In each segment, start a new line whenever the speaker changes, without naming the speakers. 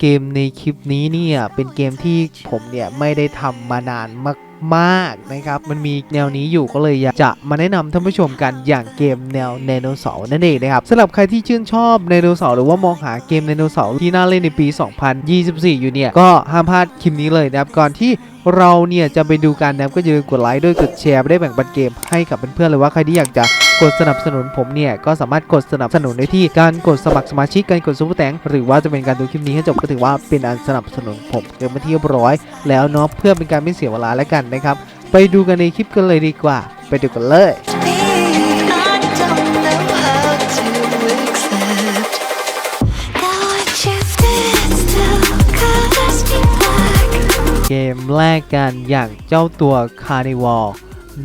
เกมในคลิปนี้เนี่ยเป็นเกมที่ผมเนี่ยไม่ได้ทำมานานมาก ๆนะครับ มันมีแนวนี้อยู่ก็เลยอยากจะมาแนะนำท่านผู้ชมกันอย่างเกมแนวไดโนเสาร์นั่นเองนะครับสำหรับใครที่ชื่นชอบไดโนเสาร์หรือว่ามองหาเกมไดโนเสาร์ที่น่าเล่นในปี 2024 อยู่เนี่ย ก็ห้ามพลาดคลิปนี้เลยนะครับก่อนที่เราเนี่ยจะไปดูกันนะครับก็อย่าลืมกดไลค์ด้วยกดแชร์ไปได้แบ่งปันเกมให้กับเพื่อนๆเลยว่าใครที่อยากจะกดสนับสนุนผมเนี่ยก็สามารถกดสนับสนุนได้ที่การกดสมัครสมาชิกการกดซุปเปอร์แตงหรือว่าจะเป็นการดูคลิปนี้ให้จบก็ถือว่าเป็นอันสนับสนุนผมเกินมาที่เรียบร้อย แล้วเนาะเพื่อเป็นการไม่เสียเวลาแล้วกันนะครับ ไปดูกันในคลิปกันเลยดีกว่า ไปดูกันเลยเกมแรกกันอย่างเจ้าตัว Carnival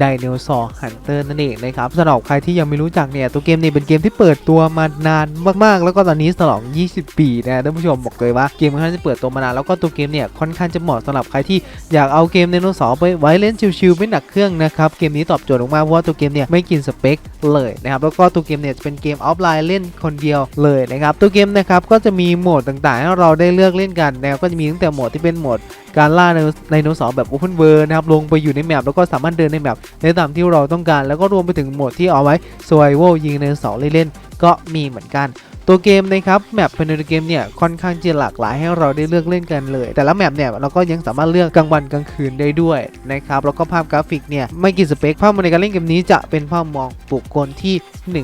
Dinosaur Hunter นั่นเองนะครับสำหรับใครที่ยังไม่รู้จักเนี่ยตัวเกมนี้เป็นเกมที่เปิดตัวมานานมากๆ แล้วก็ตอนนี้ฉลอง 20 ปีนะท่านผู้ชมบอกเลยว่าเกมค่อนข้างจะเปิดตัวมานานแล้วก็ตัวเกมเนี่ยค่อนข้างจะเหมาะสำหรับใครที่อยากเอาเกมไดโนเสาร์ไปไว้เล่นชิลๆไม่หนักเครื่องนะครับเกมนี้ตอบโจทย์มากเพราะว่าตัวเกมเนี่ยไม่กินสเปคเลยนะครับแล้วก็ตัวเกมเนี่ยจะเป็นเกมออฟไลน์เล่นคนเดียวเลยนะครับตัวเกมนะครับก็จะมีโหมดต่างๆให้เราได้เลือกเล่นกันนะก็จะมีตั้งแต่โหมดที่เป็นโหมด การล่าไดโนเสาร์แบบโอเพนเวิร์นะครับลงไปอยู่ในแมปแล้วก็สามารถเดินในแมปได้ตามที่เราต้องการ แล้วก็รวมไปถึงโหมดที่เอาไว้สวายโวยิงไดโนเสาร์เล่นๆก็มีเหมือนกัน ตัวเกมนะครับแมปภายในเกมเนี่ยค่อนข้างจะหลากหลายให้เราได้เลือกเล่นกันเลย แต่ละแมปเนี่ยเราก็ยังสามารถเลือกกลางวันกลางคืนได้ด้วยนะครับแล้วก็ภาพกราฟิกเนี่ยไม่กี่สเปคภาพในการเล่นเกมนี้จะเป็นภาพมองบุคคลที่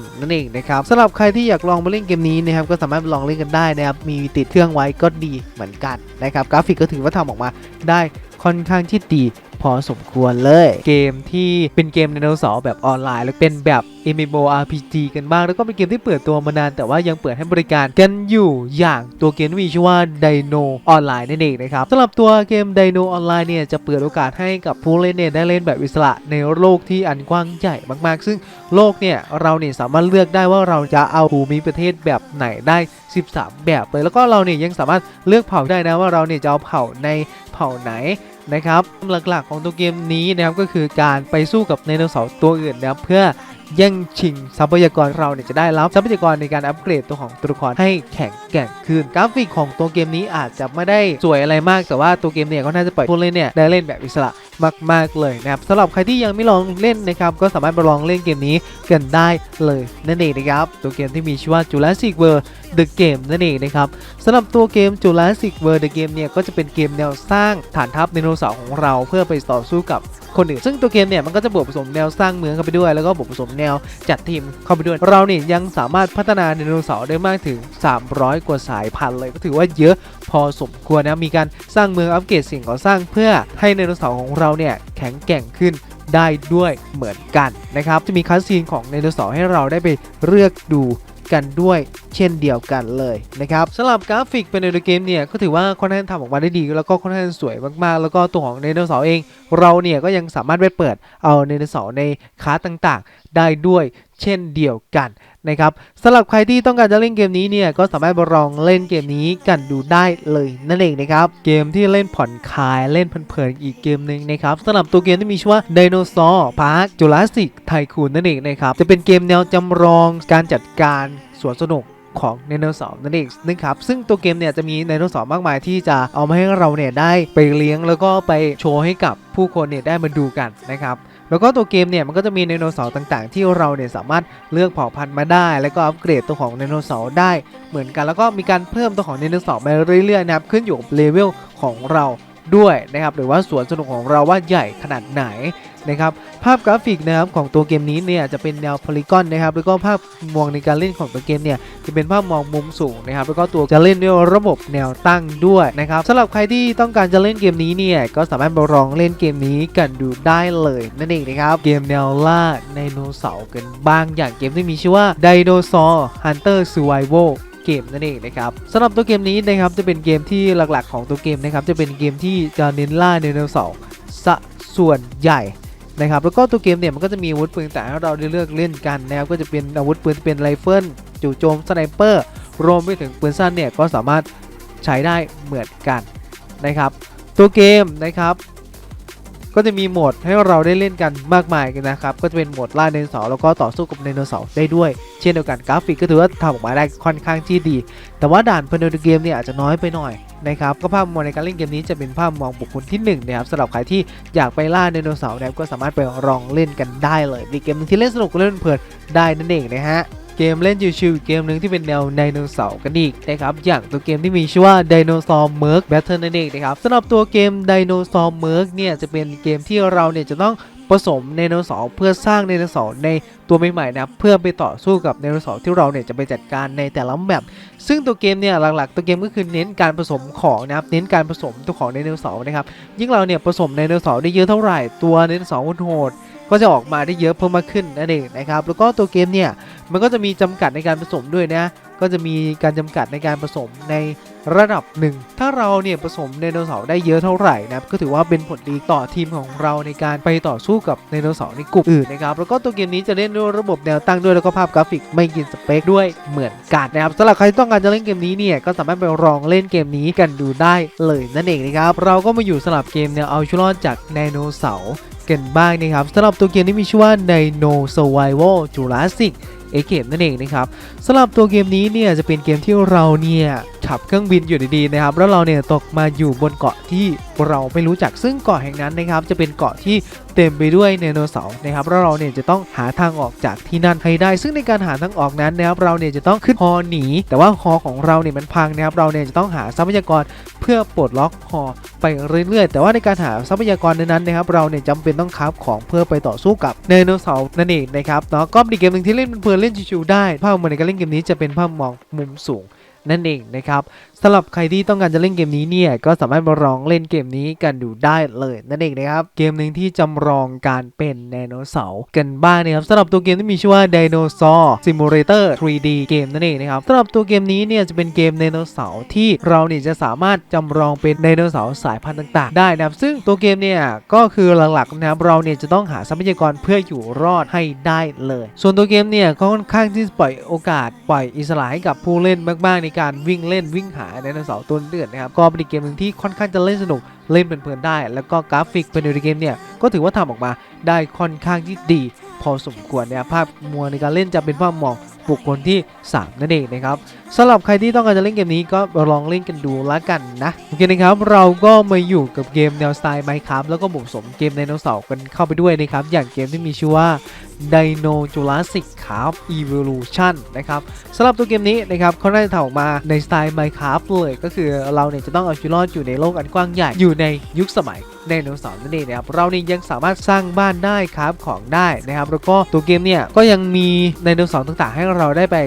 1 นั่นเองนะครับสำหรับใครที่อยากลองมาเล่นเกมนี้นะครับก็สามารถลองเล่นกันได้นะครับมีติดเครื่องไว้ก็ดีเหมือนกันนะครับกราฟิกก็ถือว่าทำออกมาได้ค่อนข้างที่ดี พอสมควรเลย เกมที่เป็นเกมไดโนเสาร์แบบออนไลน์ แล้วเป็นแบบ MMORPG กันบ้าง แล้วก็เป็นเกมที่เปิดตัวมานาน แต่ว่ายังเปิดให้บริการกันอยู่อย่างตัวเกมที่มีชื่อว่า Dino ออนไลน์นั่นเองนะครับสำหรับตัวเกม Dino ออนไลน์เนี่ยจะเปิดโอกาสให้กับผู้เล่นเนี่ยได้เล่นแบบอิสระในโลกที่อันกว้างใหญ่มากๆ ซึ่งโลกเนี่ยเราเนี่ยสามารถเลือกได้ว่าเราจะเอาภูมิประเทศแบบไหนได้ 13 แบบเลยแล้วก็เราเนี่ยยังสามารถเลือกเผ่าได้นะว่าเราเนี่ยจะเอาเผ่าในเผ่าไหน นะครับหลักๆของตัวเกมนี้นะครับก็คือการไปสู้กับไดโนเสาร์ตัวอื่นนะครับเพื่อ แย่งชิงทรัพยากรเราเนี่ยจะได้รับทรัพยากรในการอัปเกรดตัวของตัวละครให้แข็งแกร่งขึ้นกราฟิกของตัวเกมนี้อาจจะไม่ได้สวยอะไรมากแต่ว่าตัวเกมเนี่ยก็น่าจะปล่อยผู้เล่นเนี่ยได้เล่นแบบอิสระมาก ๆ เลยนะครับสำหรับใครที่ยังไม่ลองเล่นนะครับก็สามารถมาลองเล่นเกมนี้กันได้เลยนั่นเองนะครับตัวเกมที่มีชื่อว่า Jurassic World The Game นั่นเองนะครับสำหรับตัวเกม Jurassic World The Game เนี่ยก็จะเป็นเกมแนวสร้างฐานทัพไดโนเสาร์ของเราเพื่อไปต่อสู้กับ คนอื่น ซึ่งตัวเกมเนี่ยมันก็จะบวกผสมแนวสร้างเมืองเข้าไปด้วย แล้วก็บวกผสมแนวจัดทีมเข้าไปด้วย เราเนี่ยยังสามารถพัฒนาไดโนเสาร์ได้มากถึง 300 กว่าสายพันธุ์เลยก็ถือว่าเยอะพอสมควรนะมีการสร้างเมืองอัปเกรดสิ่งก่อสร้าง เพื่อให้ไดโนเสาร์ของเราเนี่ยแข็งแกร่งขึ้นได้ด้วยเหมือนกันนะครับจะมีคัสซีนของไดโนเสาร์ให้เราได้ไปเลือกดู กันด้วยเช่นเดียวกันเลยนะครับสำหรับกราฟิกเป็นในเกมเนี่ยก็ถือว่าค่อนข้างทำออกมาได้ดี แล้วก็ค่อนข้างสวยมากๆ แล้วก็ตัวของไดโนเสาร์เอง เราเนี่ยก็ยังสามารถไปเปิดเอาไดโนเสาร์ในคลาต่างๆ ได้ด้วย เช่นเดียวกันนะครับสำหรับใครที่ต้องการจะเล่นเกมนี้เนี่ยก็สามารถลองเล่นเกมนี้กันดูได้เลยนั่นเองนะครับเกมที่เล่นผ่อนคลายเล่นเพลินๆอีกเกมหนึ่งนะครับสำหรับตัวเกมที่มีชื่อว่า Dinosaur Park Jurassic Tycoon นั่นเองนะครับจะเป็นเกมแนวจำลองการจัดการสวนสนุก ของไดโนเสาร์นั่นเองนะครับซึ่งตัวเกมเนี่ยจะมีไดโนเสาร์มากมายที่จะเอามาให้เราเนี่ยได้ไปเลี้ยงแล้วก็ไปโชว์ให้กับผู้คนเนี่ยได้มาดูกันนะครับแล้วก็ตัวเกมเนี่ยมันก็จะมีไดโนเสาร์ต่างๆ ที่เราเนี่ยสามารถเลือกเผ่าพันธุ์มาได้ แล้วก็อัปเกรดตัวของไดโนเสาร์ได้เหมือนกัน แล้วก็มีการเพิ่มตัวของไดโนเสาร์ไปเรื่อยๆนะครับขึ้นอยู่กับเลเวลของเรา ด้วยนะครับหรือว่าสวนสนุกของเราว่าใหญ่ขนาดไหนนะครับภาพกราฟิกนะครับของตัวเกมนี้เนี่ยจะเป็นแนวพลีกอนนะครับแล้วก็ภาพมองในการเล่นของตัวเกมเนี่ยจะเป็นภาพมองมุมสูงนะครับแล้วก็ตัวจะเล่นด้วยระบบแนวตั้งด้วยนะครับสำหรับใครที่ต้องการจะเล่นเกมนี้เนี่ยก็สามารถไปลองเล่นเกมนี้กันดูได้เลยนั่นเองนะครับเกมแนวล่าไดโนเสาร์กันบ้างอย่างเกมที่มีชื่อว่า Dinosaur Hunter Survival เกมนั่นเองนะครับสำหรับตัวเกมนี้นะครับจะเป็นเกมที่หลักๆ ของตัวเกมนะครับจะเป็นเกมที่จะเน้นล่าไดโนเสาร์ซะส่วนใหญ่นะครับแล้วก็ตัวเกมเนี่ยมันก็จะมีอาวุธปืนต่างๆให้เราได้เลือกเล่นกันนะครับก็จะเป็นอาวุธปืนเป็นไรเฟิลจู่โจมสไนเปอร์รวมไปถึงปืนสั้นเนี่ยก็สามารถใช้ได้เหมือนกันนะครับตัวเกมนะครับ ก็จะมีโหมดให้เราได้เล่นกันมากมายกันนะครับ ก็จะเป็นโหมดล่าไดโนเสาร์แล้วก็ต่อสู้กับไดโนเสาร์ได้ด้วย เช่นเดียวกันกราฟิกก็ถือว่าทำออกมาได้ค่อนข้างที่ดี แต่ว่าด่านภายในเกมเนี่ยอาจจะน้อยไปหน่อยนะครับก็ภาพมองในการเล่นเกมนี้จะเป็นภาพมองบุคคลที่หนึ่งนะครับสำหรับใครที่อยากไปล่าไดโนเสาร์นะครับก็สามารถไปลองเล่นกันได้เลยมีเกมที่เล่นสนุกเล่นเพลินได้นั่นเองนะฮะ เกมเล่นชิวๆเกมหนึ่งที่เป็นแนวไดโนเสาร์กันอีกนะครับอย่างตัวเกมที่มีชื่อว่า Dinosaur Merc Battle นั่นเองนะครับสำหรับตัวเกม Dinosaur Merc เนี่ยจะเป็นเกมที่เราเนี่ยจะต้องผสมไดโนเสาร์เพื่อสร้างไดโนเสาร์ในตัวใหม่ๆนะเพื่อไปต่อสู้กับไดโนเสาร์ที่เราเนี่ยจะไปจัดการในแต่ละแบบซึ่งตัวเกมเนี่ยหลักๆ ตัวเกมก็คือเน้นการผสมของนะครับเน้นการผสมตัวของไดโนเสาร์นะครับยิ่งเราเนี่ยผสมไดโนเสาร์ได้เยอะเท่าไหร่ตัวไดโนเสาร์โหดๆ ก็จะออกมาได้เยอะเพิ่มมากขึ้นนั่นเองนะครับแล้วก็ตัวเกมเนี่ยมันก็จะมีจำกัดในการผสมด้วยนะ ก็จะมีการจำกัดในการผสมในระดับหนึ่ง ถ้าเราเนี่ยผสมไดโนเสาร์ได้เยอะเท่าไหร่นะครับก็ถือว่าเป็นผลดีต่อทีมของเราในการไปต่อสู้กับไดโนเสาร์ในกลุ่มอื่นนะครับแล้วก็ตัวเกมนี้จะเล่นด้วยระบบแนวตั้งด้วยแล้วก็ภาพกราฟิกไม่กินสเปคด้วยเหมือนกันนะครับสำหรับใครที่ต้องการจะเล่นเกมนี้เนี่ยก็สามารถไปลองเล่นเกมนี้กันดูได้เลยนั่นเองนะครับเราก็มาอยู่สลับเกมแนวเอาชีวิตรอดจากไดโนเสาร์กันบ้างนะครับสำหรับตัวเกมที่มีชื่อว่า Dino Survival Jurassic เอเกมนั่นเองนะครับสำหรับตัวเกมนี้เนี่ยจะเป็นเกมที่เราเนี่ยขับเครื่องบินอยู่ดีๆนะครับแล้วเราเนี่ยตกมาอยู่บนเกาะที่เราไม่รู้จักซึ่งเกาะแห่งนั้นนะครับจะเป็นเกาะที่เต็มไปด้วยไดโนเสาร์นะครับแล้วเราเนี่ยจะต้องหาทางออกจากที่นั่นให้ได้ ซึ่งในการหาทางออกนั้นนะครับเราเนี่ยจะต้องขึ้นฮอหนี แต่ว่าฮอของเราเนี่ยมันพังนะครับเราเนี่ยจะต้องหาทรัพยากรเพื่อปลดล็อกฮอไปเรื่อยๆ แต่ว่าในการหาทรัพยากรนั้นนะครับเราเนี่ยจำเป็นต้องคราฟของเพื่อไปต่อสู้กับไดโนเสาร์นั่นเองนะครับเนาะก็เป็นอีกเกมหนึ่งที่เล่นเพลินเล่นชิวๆได้ภาพมุมในการเล่นเกมนี้จะเป็นภาพมองมุมสูงนั่นเองนะครับ สำหรับใครที่ต้องการจะเล่นเกมนี้เนี่ยก็สามารถมาลองเล่นเกมนี้กันดูได้เลยนั่นเองนะครับ เกมหนึ่งที่จำลองการเป็นไดโนเสาร์กันบ้างนะครับสำหรับตัวเกมที่มีชื่อว่า Dinosaur Simulator 3D เกมนั่นเองนะครับสำหรับตัวเกมนี้เนี่ยจะเป็นเกมไดโนเสาร์ที่เราเนี่ยจะสามารถจำลองเป็นไดโนเสาร์สายพันธุ์ต่างๆ ได้นะครับซึ่งตัวเกมเนี่ยก็คือหลักๆนะครับเราเนี่ยจะต้องหาทรัพยากรเพื่ออยู่รอดให้ได้เลย ส่วนตัวเกมเนี่ยค่อนข้างที่จะปล่อยโอกาสปล่อยอิสระให้กับผู้เล่นมากๆ ในการวิ่งเล่นวิ่งหาไดโนเสาร์ตัวเดือดนะครับก็เป็นเกมหนึ่งที่ค่อนข้างจะเล่นสนุกเล่นเพลินๆได้ แล้วก็กราฟิกภายในเกมเนี่ยก็ถือว่าทำออกมาได้ค่อนข้างที่ดี พอสมควรนะครับภาพมัวในการเล่นจะเป็นภาพมองบุคคลที่ 3 นั่นเองนะครับสำหรับใครที่ต้องการจะเล่นเกมนี้ก็ลองเล่นกันดูละกันนะโอเคนะครับเราก็มาอยู่กับเกมแนวสไตล์ไมค์ครับแล้วก็ผสมเกมไดโนเสาร์กันเข้าไปด้วยนะครับอย่างเกมที่มีชื่อว่า Dino Jurassic Craft Evolution นะครับสำหรับตัวเกมนี้นะครับเขาได้ทำออกมาในสไตล์ Minecraft เลยก็คือเราเนี่ยจะต้องเอาชีวิตรอดอยู่ในโลกอันกว้างใหญ่อยู่ในยุคสมัยไดโนเสาร์นั่นเองนะครับเราเนี่ยยังสามารถสร้างบ้านได้ครับของได้นะครับ แล้วก็ตัวเกมเนี่ยก็ยังมีไดโนเสาร์ต่างๆ ให้เราได้ไป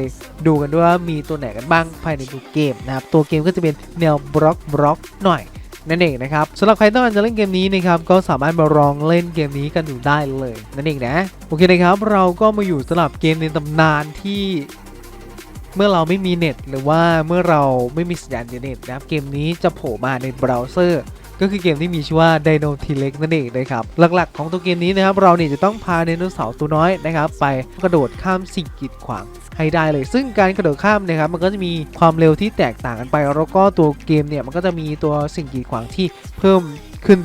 ดูกันด้วยว่ามีตัวไหนกันบ้างภายในตัวเกมนะครับตัวเกมก็จะเป็นแนวบล็อกบล็อกหน่อย นั่นเองนะครับสำหรับใครต้องการจะเล่นเกมนี้นะครับก็สามารถมาลองเล่นเกมนี้กันดูได้เลยนั่นเองนะโอเคนะครับเราก็มาอยู่สำหรับเกมในตำนานที่เมื่อเราไม่มีเน็ตหรือว่าเมื่อเราไม่มีสัญญาณอินเทอร์เน็ตนะครับเกมนี้จะโผล่มาในเบราว์เซอร์ ก็คือเกมที่มีชื่อว่า Dino T-Rex นั่นเองนะครับ หลักๆของตัวเกมนี้นะครับเราเนี่ยจะต้องพาไดโนเสาร์ตัวน้อยนะครับไปกระโดดข้ามสิ่งกีดขวางให้ได้เลย ซึ่งการกระโดดข้ามนะครับมันก็จะมีความเร็วที่แตกต่างกันไป แล้วก็ตัวเกมเนี่ยมันก็จะมีตัวสิ่งกีดขวางที่เพิ่มขึ้น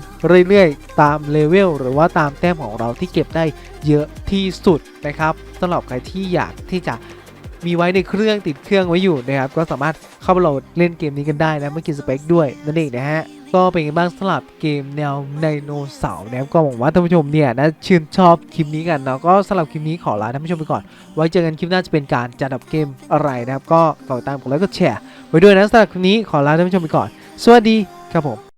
เรื่อยๆ ตามเลเวลหรือว่าตามแต้มของเราที่เก็บได้เยอะที่สุดนะครับสำหรับใครที่อยากที่จะมีไว้ในเครื่องติดเครื่องไว้อยู่นะครับ ก็สามารถเข้าไปโหลดเล่นเกมนี้กันได้นะไม่กินสเปคด้วยนั่นเองนะฮะ ก็เป็นไงบ้างสำหรับเกมแนวไดโนเสาร์นะครับก็หวังว่าท่านผู้ชมเนี่ยนะชื่นชอบคลิปนี้กันเนาะก็สำหรับคลิปนี้ขอลาท่านผู้ชมไปก่อน ไว้เจอกันคลิปหน้าจะเป็นการจัดอับเกมอะไรนะครับ ก็ฝากติดตามกดไลค์กดแชร์ไว้ด้วยนะสำหรับคลิปนี้ขอลาท่านผู้ชมไปก่อน สวัสดีครับผม